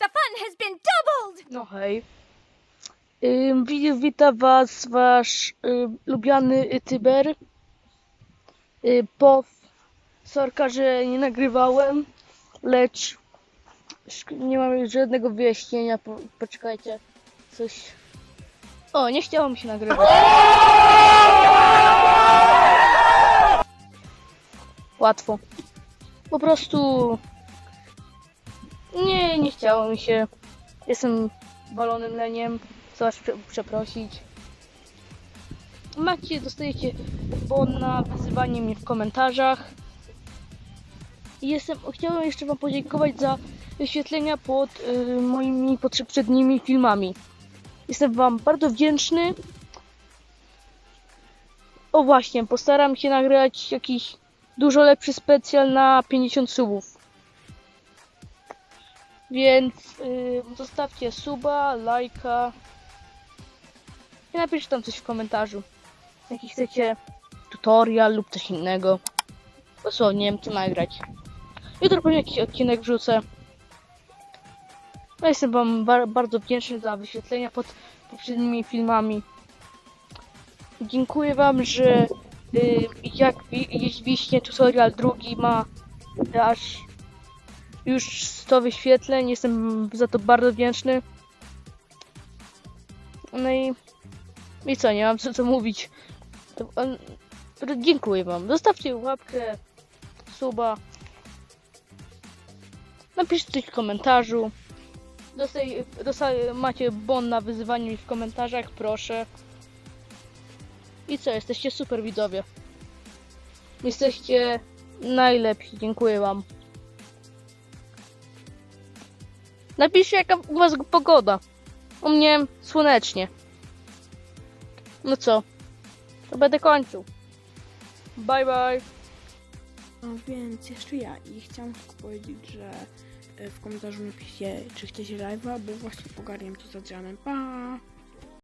The fun has been doubled! No hej. Ym, wi- Wita was wasz lubiany Tyber. Y, po sorka, że nie nagrywałem, lecz nie mam żadnego wyjaśnienia. Po, poczekajcie, coś. O, nie chciało mi się nagrywać. Łatwo. Po prostu nie, nie chciało mi się. Jestem balonym leniem. Chcę was prze- przeprosić. Macie, dostajecie bon na wyzywanie mnie w komentarzach. I jestem, chciałem jeszcze wam podziękować za wyświetlenia pod y, moimi poprzednimi filmami. Jestem wam bardzo wdzięczny. O właśnie, postaram się nagrać jakiś dużo lepszy specjal na 50 subów. Więc y, zostawcie suba, lajka i napiszcie tam coś w komentarzu. Jaki chcecie tutorial lub coś innego. Dosłownie, nie wiem co nagrać. Jutro pewnie jakiś odcinek wrzucę. Ja jestem wam bar- bardzo wdzięczny za wyświetlenia pod poprzednimi filmami. Dziękuję wam, że y, jak wiśnie tutorial drugi ma aż już 100 wyświetleń. Jestem za to bardzo wdzięczny. No i, i co, nie mam co, co mówić. To, dziękuję wam. Zostawcie łapkę, suba. Napiszcie coś w komentarzu. Dostaj, dostaj, macie bon na wyzywanie mi w komentarzach, proszę. I co, jesteście super widzowie. Jesteście najlepsi, dziękuję wam. Napiszcie jaka u was pogoda. U mnie słonecznie. No co? To będę kończył. Bye bye. No więc jeszcze ja i chciałam tylko powiedzieć, że e, w komentarzu napiszcie, czy chcecie live'a, bo właśnie pogarniam to z Adrianem. Pa!